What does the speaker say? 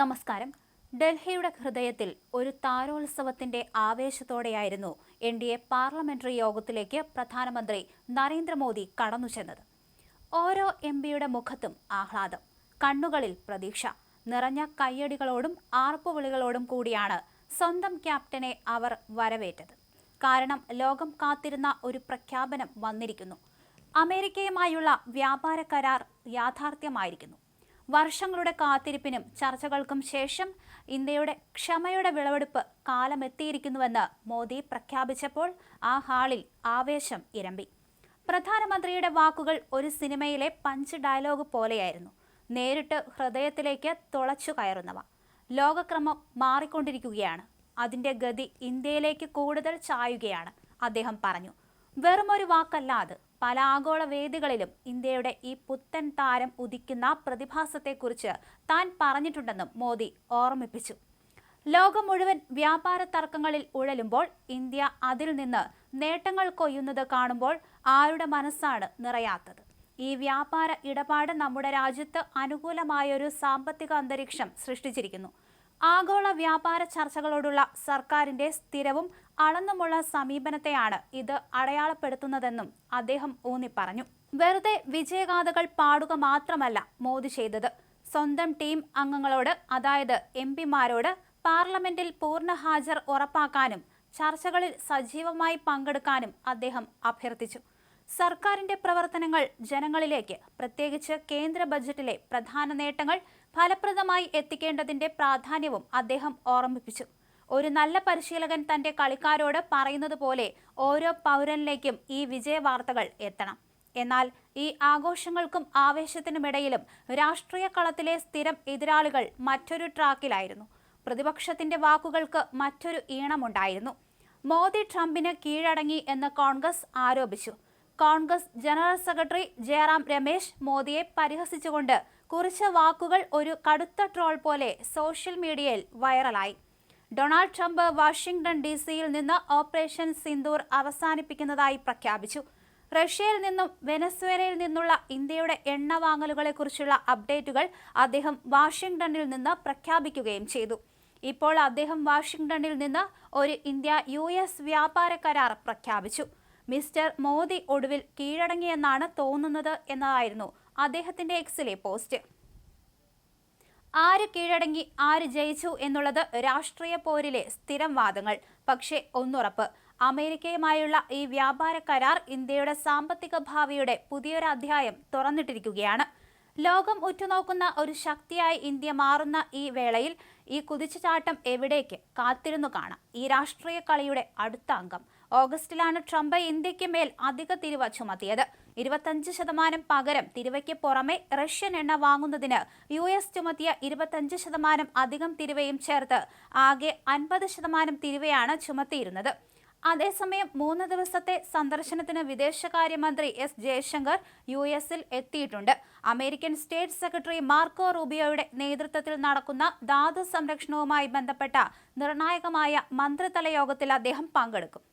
നമസ്കാരം. ഡൽഹിയുടെ ഹൃദയത്തിൽ ഒരു താരോത്സവത്തിന്റെ ആവേശത്തോടെയായിരുന്നു എൻ ഡി എ പാർലമെന്ററി യോഗത്തിലേക്ക് പ്രധാനമന്ത്രി നരേന്ദ്രമോദി കടന്നു ചെന്നത്. ഓരോ എം പിയുടെ മുഖത്തും ആഹ്ലാദം കണ്ണുകളിൽ പ്രതീക്ഷ നിറഞ്ഞ കയ്യടികളോടും ആർപ്പുവിളികളോടും കൂടിയാണ് സ്വന്തം ക്യാപ്റ്റനെ അവർ വരവേറ്റത്. കാരണം ലോകം കാത്തിരുന്ന ഒരു പ്രഖ്യാപനം വന്നിരിക്കുന്നു. അമേരിക്കയുമായുള്ള വ്യാപാര കരാർ യാഥാർത്ഥ്യമായിരിക്കുന്നു. വർഷങ്ങളുടെ കാത്തിരിപ്പിനും ചർച്ചകൾക്കും ശേഷം ഇന്ത്യയുടെ ക്ഷമയുടെ വിളവെടുപ്പ് കാലമെത്തിയിരിക്കുന്നുവെന്ന് മോദി പ്രഖ്യാപിച്ചപ്പോൾ ആ ഹാളിൽ ആവേശം ഇരമ്പി. പ്രധാനമന്ത്രിയുടെ വാക്കുകൾ ഒരു സിനിമയിലെ പഞ്ച് ഡയലോഗ് പോലെയായിരുന്നു. നേരിട്ട് ഹൃദയത്തിലേക്ക് തുളച്ചു കയറുന്നവ. ലോകക്രമം മാറിക്കൊണ്ടിരിക്കുകയാണ്. അതിന്റെ ഗതി ഇന്ത്യയിലേക്ക് കൂടുതൽ ചായുകയാണ് അദ്ദേഹം പറഞ്ഞു. വെറുമൊരു വാക്കല്ല അത് പല ആഗോള വേദികളിലും ഇന്ത്യയുടെ ഈ പുത്തൻ താരം ഉദിക്കുന്ന പ്രതിഭാസത്തെക്കുറിച്ച് താൻ പറഞ്ഞിട്ടുണ്ടെന്നും മോദി ഓർമ്മിപ്പിച്ചു. ലോകം മുഴുവൻ വ്യാപാര തർക്കങ്ങളിൽ ഉഴലുമ്പോൾ ഇന്ത്യ അതിൽ നിന്ന് നേട്ടങ്ങൾ കൊയ്യുന്നത് കാണുമ്പോൾ ആരുടെ മനസ്സാണ് നിറയാത്തത്? ഈ വ്യാപാര ഇടപാട് നമ്മുടെ രാജ്യത്ത് അനുകൂലമായൊരു സാമ്പത്തിക അന്തരീക്ഷം സൃഷ്ടിച്ചിരിക്കുന്നു. ആഗോള വ്യാപാര ചർച്ചകളോടുള്ള സർക്കാരിന്റെ സ്ഥിരവും അളന്നുമുള്ള സമീപനത്തെയാണ് ഇത് അടയാളപ്പെടുത്തുന്നതെന്നും അദ്ദേഹം ഊന്നി പറഞ്ഞു വെറുതെ വിജയഗാഥകൾ പാടുക മാത്രമല്ല മോദി ചെയ്തത്. സ്വന്തം ടീം അംഗങ്ങളോട് അതായത് എം പിമാരോട് പാർലമെന്റിൽ പൂർണ ഹാജർ ഉറപ്പാക്കാനും ചർച്ചകളിൽ സജീവമായി പങ്കെടുക്കാനും അദ്ദേഹം അഭ്യർത്ഥിച്ചു. സർക്കാരിന്റെ പ്രവർത്തനങ്ങൾ ജനങ്ങളിലേക്ക് പ്രത്യേകിച്ച് കേന്ദ്ര ബജറ്റിലെ പ്രധാന നേട്ടങ്ങൾ ഫലപ്രദമായി എത്തിക്കേണ്ടതിന്റെ പ്രാധാന്യവും അദ്ദേഹം ഓർമ്മിപ്പിച്ചു. ഒരു നല്ല പരിശീലകൻ തന്റെ കളിക്കാരോട് പറയുന്നത് പോലെ ഓരോ പൗരനിലേക്കും ഈ വിജയവാർത്തകൾ എത്തണം. എന്നാൽ ഈ ആഘോഷങ്ങൾക്കും ആവേശത്തിനുമിടയിലും രാഷ്ട്രീയ കളത്തിലെ സ്ഥിരം എതിരാളികൾ മറ്റൊരു ട്രാക്കിലായിരുന്നു. പ്രതിപക്ഷത്തിന്റെ വാക്കുകൾക്ക് മറ്റൊരു ഈണമുണ്ടായിരുന്നു. മോദി ട്രംപിന് കീഴടങ്ങി എന്ന് കോൺഗ്രസ് ആരോപിച്ചു. കോൺഗ്രസ് ജനറൽ സെക്രട്ടറി ജയറാം രമേശ് മോദിയെ പരിഹസിച്ചുകൊണ്ട് കുറിച്ച വാക്കുകൾ ഒരു കടുത്ത ട്രോൾ പോലെ സോഷ്യൽ മീഡിയയിൽ വൈറലായി. ഡൊണാൾഡ് ട്രംപ് വാഷിംഗ്ടൺ ഡി സിയിൽ നിന്ന് ഓപ്പറേഷൻ സിന്ദൂർ അവസാനിപ്പിക്കുന്നതായി പ്രഖ്യാപിച്ചു. റഷ്യയിൽ നിന്നും വെനസ്വേലയിൽ നിന്നുള്ള ഇന്ത്യയുടെ എണ്ണ വാങ്ങലുകളെക്കുറിച്ചുള്ള അപ്ഡേറ്റുകൾ അദ്ദേഹം വാഷിംഗ്ടണിൽ നിന്ന് പ്രഖ്യാപിക്കുകയും ചെയ്തു. ഇപ്പോൾ അദ്ദേഹം വാഷിംഗ്ടണിൽ നിന്ന് ഒരു ഇന്ത്യ യു വ്യാപാര കരാർ പ്രഖ്യാപിച്ചു. മിസ്റ്റർ മോദി ഒടുവിൽ കീഴടങ്ങിയെന്നാണ് തോന്നുന്നത് എന്നതായിരുന്നു അദ്ദേഹത്തിന്റെ എക്സിലെ പോസ്റ്റ് ആര് കീഴടങ്ങി ആര് ജയിച്ചു എന്നുള്ളത് രാഷ്ട്രീയ പോരിലെ സ്ഥിരം വാദങ്ങൾ. പക്ഷേ ഒന്നുറപ്പ്. അമേരിക്കയുമായുള്ള ഈ വ്യാപാര കരാർ ഇന്ത്യയുടെ സാമ്പത്തിക ഭാവിയുടെ പുതിയൊരു അധ്യായം തുറന്നിട്ടിരിക്കുകയാണ്. ലോകം ഉറ്റുനോക്കുന്ന ഒരു ശക്തിയായി ഇന്ത്യ മാറുന്ന ഈ വേളയിൽ ഈ കുതിച്ചുചാട്ടം എവിടേക്ക് കാത്തിരുന്നു കാണാം. ഈ രാഷ്ട്രീയ കളിയുടെ അടുത്ത അംഗം ഓഗസ്റ്റിലാണ് ട്രംപ് ഇന്ത്യയ്ക്ക് മേൽ അധിക തിരിവ ചുമത്തിയത്. ഇരുപത്തഞ്ച് ശതമാനം പകരം തിരുവയ്ക്ക് പുറമെ റഷ്യൻ എണ്ണ വാങ്ങുന്നതിന് യു എസ് ചുമത്തിയ ഇരുപത്തഞ്ച് ശതമാനം അധികം തിരുവയും ചേർത്ത് ആകെ അൻപത് ശതമാനം തിരുവയാണ് ചുമത്തിയിരുന്നത്. അതേസമയം മൂന്ന് ദിവസത്തെ സന്ദർശനത്തിന് വിദേശകാര്യമന്ത്രി എസ് ജയശങ്കർ യു എസിൽ എത്തിയിട്ടുണ്ട്. അമേരിക്കൻ സ്റ്റേറ്റ് സെക്രട്ടറി മാർക്കോ റൂബിയോയുടെ നേതൃത്വത്തിൽ നടക്കുന്ന ധാതു സംരക്ഷണവുമായി ബന്ധപ്പെട്ട നിർണായകമായ മന്ത്രിതല യോഗത്തിൽ അദ്ദേഹം പങ്കെടുക്കും.